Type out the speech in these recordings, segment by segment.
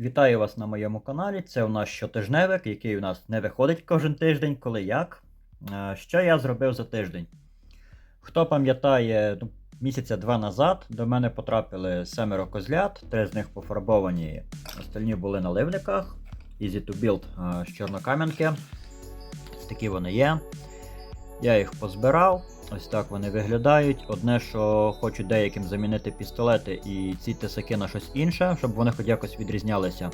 Вітаю вас на моєму каналі. Це у нас щотижневик, який у нас не виходить кожен тиждень, коли як. Що я зробив за тиждень? Хто пам'ятає, ну, місяця два назад до мене потрапили семеро козлят, три з них пофарбовані, остальні були на ливниках. Easy to build з чорнокам'янки. Такі вони є. Я їх позбирав. Ось так вони виглядають. Одне, що хочу деяким замінити пістолети і ці тисаки на щось інше, щоб вони хоч якось відрізнялися.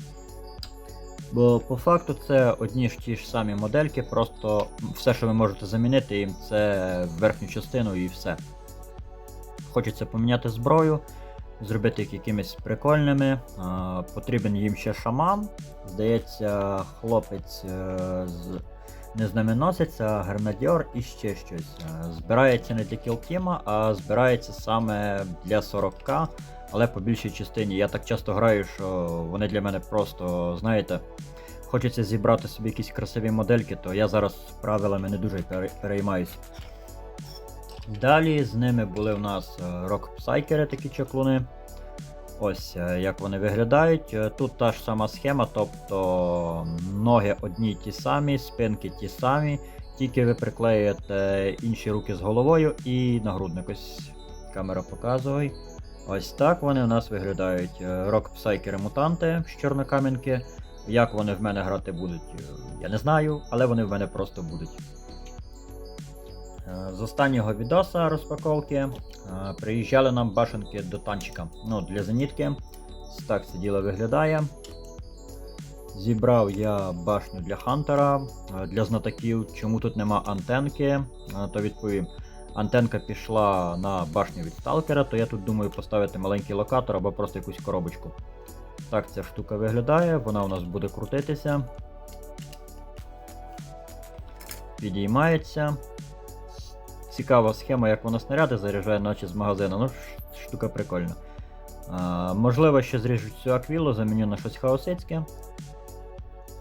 Бо по факту це одні ж ті ж самі модельки, просто все, що ви можете замінити їм, це верхню частину і все. Хочеться поміняти зброю, зробити їх якимись прикольними. Потрібен їм ще шаман. Здається, хлопець е, з не знаменосець, а гренадьор і ще щось. Е, Збирається не для кілтіма, а збирається саме для 40к, але по більшій частині. Я так часто граю, що вони для мене просто, знаєте, хочеться зібрати собі якісь красиві модельки, то я зараз правилами не дуже пере- переймаюсь. Далі з ними були в нас рок-псайкери, такі чаклуни. Ось е, як вони виглядають. Е, Тут та ж сама схема, тобто ноги одні ті самі, спинки ті самі, тільки ви приклеюєте інші руки з головою і нагрудник. Ось камера показує. Ось так вони у нас виглядають. Рок-псайкери мутанти з чорнокам'янки. Як вони в мене грати будуть, е, я не знаю, але вони в мене просто будуть. Е, З останнього відоса розпаковки е, приїжджали нам башенки до танчика. Ну, для зенітки. Так це діло виглядає. Зібрав я башню для Хантера. Е, Для знатоків, чому тут нема антенки, то відповім. Антенка пішла на башню від сталкера, то я тут думаю поставити маленький локатор або просто якусь коробочку. Так ця штука виглядає, вона у нас буде крутитися. Підіймається. Цікава схема, як вона снаряди заряджає, наче з магазину. Ну, штука прикольна. А, можливо, ще зріжу цю аквілу, заміню на щось хаосицьке.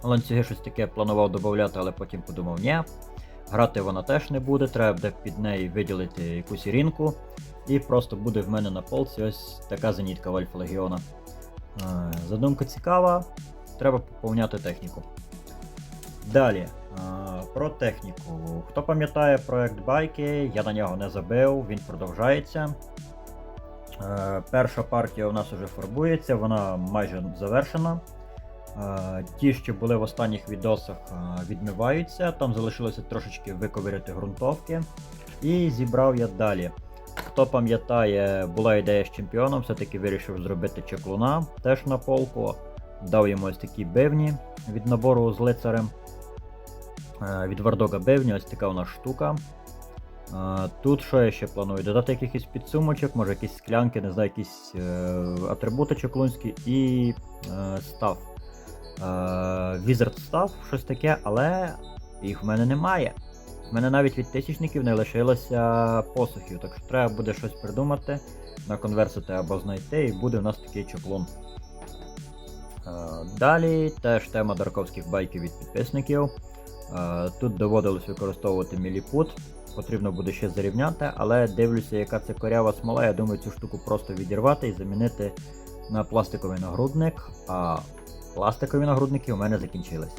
Ланцюги щось таке планував додати, але потім подумав, ні. Грати вона теж не буде, треба буде під неї виділити якусь рінку. І просто буде в мене на полці ось така зенітка в Альфа Легіона. Задумка цікава, треба поповняти техніку. Далі, про техніку. Хто пам'ятає проект байки, я на нього не забив, він продовжається. Е, Перша партія у нас вже фарбується, вона майже завершена. Е, Ті, що були в останніх відосах, е, відмиваються, там залишилося трошечки виковирити ґрунтовки. І зібрав я далі. Хто пам'ятає, була ідея з чемпіоном, все-таки вирішив зробити чеклуна теж на полку. Дав йому ось такі бивні від набору з лицарем. Е, Від Вардога бивні, ось така у нас штука. Е, Тут що я ще планую? Додати якихось підсумочок, може якісь склянки, не знаю, якісь е, атрибути чеклунські і став. Wizard став, щось таке, але їх в мене немає. В мене навіть від тисячників не лишилося посухів, так що треба буде щось придумати, наконверсити або знайти, і буде у нас такий чеклун. Е, Далі теж тема дарковських байків від підписників. Е, Тут доводилось використовувати міліпут, потрібно буде ще зарівняти, але дивлюся, яка це корява смола. Я думаю, цю штуку просто відірвати і замінити на пластиковий нагрудник. А пластикові нагрудники у мене закінчилися.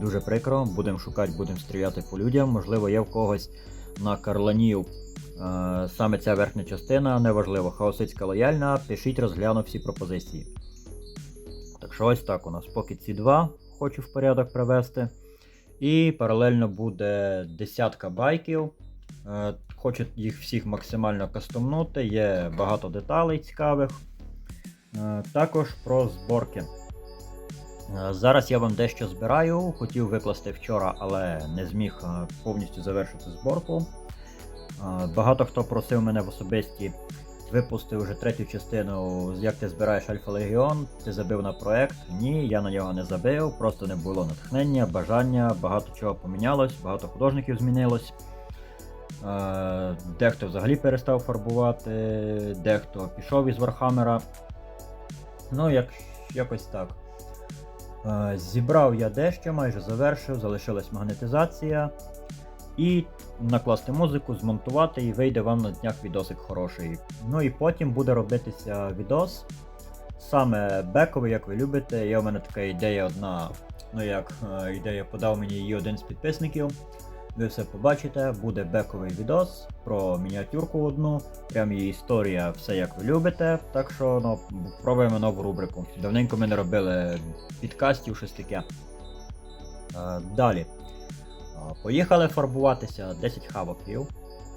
Дуже прикро, будемо шукати, будемо стріляти по людям. Можливо, є в когось на карланів е, саме ця верхня частина, неважливо, хаосицька лояльна. Пишіть, розгляну всі пропозиції. Так що ось так у нас. Поки ці два хочу в порядок привести. І паралельно буде десятка байків. Е, Хочу їх всіх максимально кастомнути, є багато деталей цікавих. Е, Також про зборки. Е, Зараз я вам дещо збираю. Хотів викласти вчора, але не зміг повністю завершити зборку. Багато хто просив мене в особисті випусти вже третю частину, як ти збираєш Альфа Легіон, ти забив на проект. Ні, я на нього не забив, просто не було натхнення, бажання, багато чого помінялось, багато художників змінилось. Е, Дехто взагалі перестав фарбувати, дехто пішов із Вархаммера. Ну, як, якось так. Е, Зібрав я дещо, майже завершив, залишилась магнетизація. І накласти музику, змонтувати і вийде вам на днях відосик хороший. Ну і потім буде робитися відос саме бековий, як ви любите. Є у мене така ідея одна, ну як е, ідея подав мені її один з підписників. Ви все побачите, буде бековий відос про мініатюрку одну. Прям її історія, все як ви любите. Так що ну, пробуємо нову рубрику. Давненько ми не робили підкастів, щось таке. Е, Далі. Е, Поїхали фарбуватися 10 хавоків.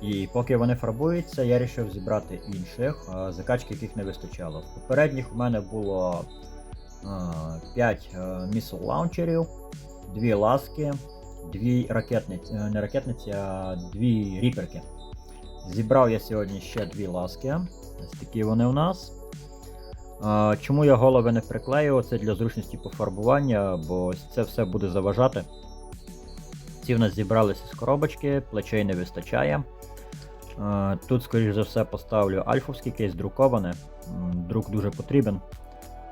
І поки вони фарбуються, я вирішив зібрати інших, е, закачки яких не вистачало. В попередніх у мене було 5 місл лаунчерів, 2 ласки, 2 ракетниці, е, не ракетниці, а 2 ріперки. Зібрав я сьогодні ще 2 ласки. Ось такі вони у нас. Е, Чому я голови не приклею? Це для зручності пофарбування, бо це все буде заважати. Ці в нас зібралися з коробочки, плечей не вистачає. Е, Тут, скоріш за все, поставлю альфовський кейс друковане. Друк дуже потрібен.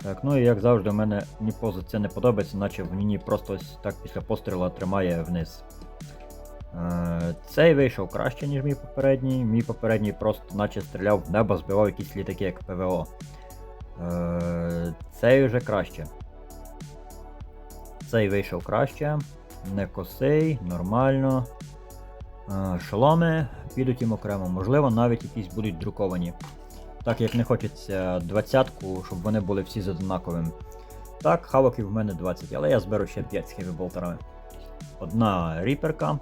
Так, ну і як завжди, у мене ні поза це не подобається, наче в ній просто ось так після постріла тримає вниз. Е, Цей вийшов краще, ніж мій попередній. Мій попередній просто наче стріляв в небо, збивав якісь літаки, як ПВО. Е, Цей вже краще. Цей вийшов краще. Не косий, нормально. Е, Шоломи підуть їм окремо, можливо, навіть якісь будуть друковані. Так як не хочеться двадцятку, щоб вони були всі з однаковим. Так, хавоків в мене 20, але я зберу ще 5 з хеві-болтерами. Одна ріперка.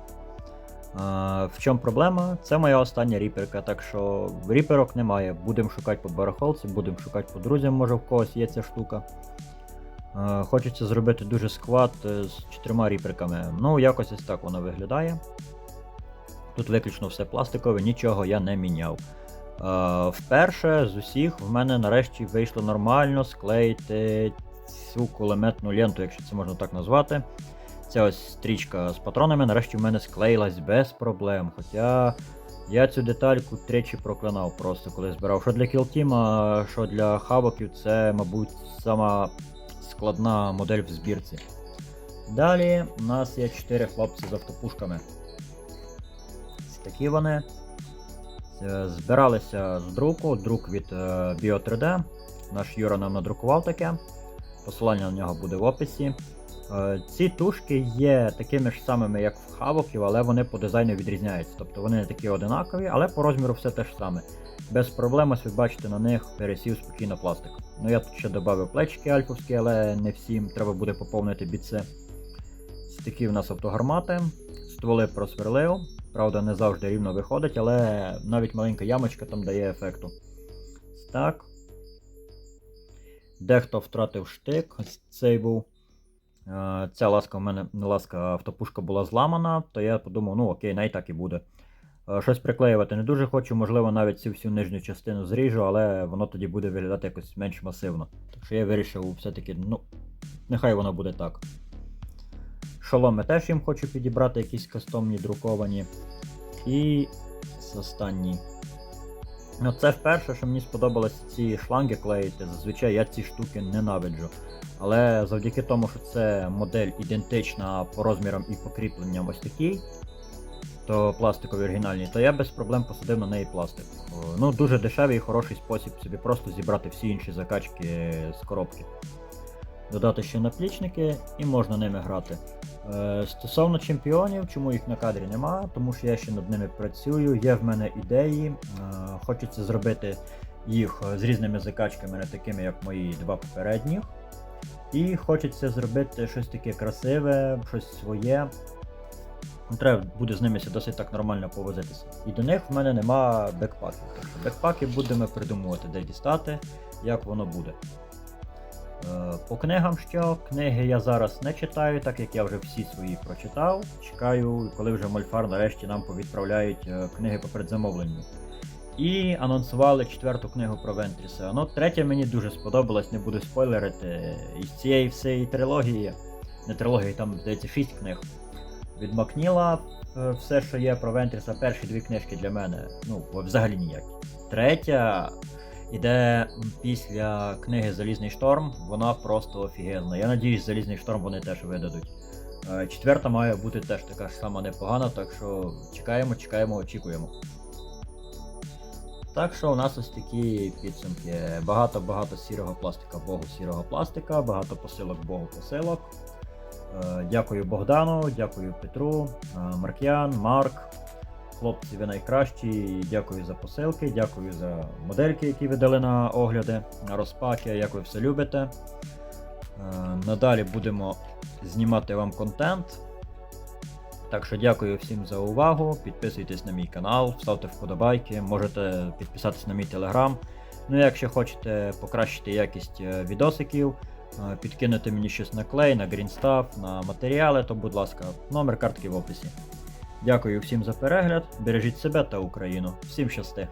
В чому проблема? Це моя остання ріперка, так що ріперок немає. Будемо шукати по барахолці, будемо шукати по друзям, може в когось є ця штука. А, хочеться зробити дуже сквад е, з чотирма ріперками. Ну, якось ось так воно виглядає. Тут виключно все пластикове, нічого я не міняв. Е, вперше з усіх в мене нарешті вийшло нормально склеїти цю кулеметну ленту, якщо це можна так назвати. Ця ось стрічка з патронами нарешті в мене склеїлась без проблем. Хоча я цю детальку тричі проклинав просто коли збирав. Що для кілтіма, що для хавоків, це, мабуть, сама складна модель в збірці. Далі у нас є 4 хлопці з автопушками. Такі вони. Е, Збиралися з друку, друк від е, Bio3D. Наш Юра нам надрукував таке. Посилання на нього буде в описі. Е, Ці тушки є такими ж самими, як в хавоків, але вони по дизайну відрізняються. Тобто вони не такі одинакові, але по розміру все те ж саме. Без проблем, ось ви бачите, на них пересів спокійно пластик. Ну я тут ще додав плечики альфовські, але не всім треба буде поповнити біце. Такі в нас автогармати. Стволи просверлив. Правда, не завжди рівно виходить, але навіть маленька ямочка там дає ефекту. Так. Дехто втратив штик, цей був. Е, Ця ласка в мене не ласка, автопушка була зламана, то я подумав, ну окей, най так і буде. Е, Щось приклеювати не дуже хочу, можливо, навіть цю всю нижню частину зріжу, але воно тоді буде виглядати якось менш масивно. Так що я вирішив все-таки, ну, нехай воно буде так. Шоломи теж їм хочу підібрати якісь кастомні друковані. І останній. Ну, це вперше, що мені сподобалося ці шланги клеїти. Зазвичай я ці штуки ненавиджу. Але завдяки тому, що це модель ідентична по розмірам і покріпленням ось такий, то пластиковий оригінальний, то я без проблем посадив на неї пластик. Ну, дуже дешевий і хороший спосіб собі просто зібрати всі інші закачки з коробки. Додати ще наплічники і можна ними грати. Е, стосовно чемпіонів, чому їх на кадрі нема, тому що я ще над ними працюю, є в мене ідеї. Е, хочеться зробити їх з різними закачками, не такими, як мої два попередніх. І хочеться зробити щось таке красиве, щось своє. Треба буде з ними досить так нормально повозитися. І до них в мене нема бекпаків. Що бекпаки будемо придумувати, де дістати, як воно буде. Е, По книгам що? Книги я зараз не читаю, так як я вже всі свої прочитав. Чекаю, коли вже Мольфар нарешті нам повідправляють е, книги по предзамовленню. І анонсували четверту книгу про Вентріса. Ну, третя мені дуже сподобалась, не буду спойлерити. Із цієї всієї трилогії, не трилогії, там, здається, шість книг. Від Макніла е, все, що є про Вентріса, перші дві книжки для мене, ну, взагалі ніякі. Третя іде після книги Залізний шторм, вона просто офігенна. Я надіюсь, Залізний шторм вони теж видадуть. Е, Четверта має бути теж така ж сама непогана, так що чекаємо, чекаємо, очікуємо. Так що у нас ось такі підсумки. Багато-багато сірого пластика, богу сірого пластика, багато посилок, богу посилок. Е, Дякую Богдану, дякую Петру, е, Марк'ян, Марк. Хлопці, ви найкращі. Дякую за посилки, дякую за модельки, які ви дали на огляди, на розпаки, як ви все любите. Е, Надалі будемо знімати вам контент. Так що дякую всім за увагу. Підписуйтесь на мій канал, ставте вподобайки, можете підписатись на мій телеграм. Ну, якщо хочете покращити якість відосиків, е, підкинути мені щось на клей, на грінстаф, на матеріали, то будь ласка, номер картки в описі. Дякую всім за перегляд, бережіть себе та Україну. Всім щасти!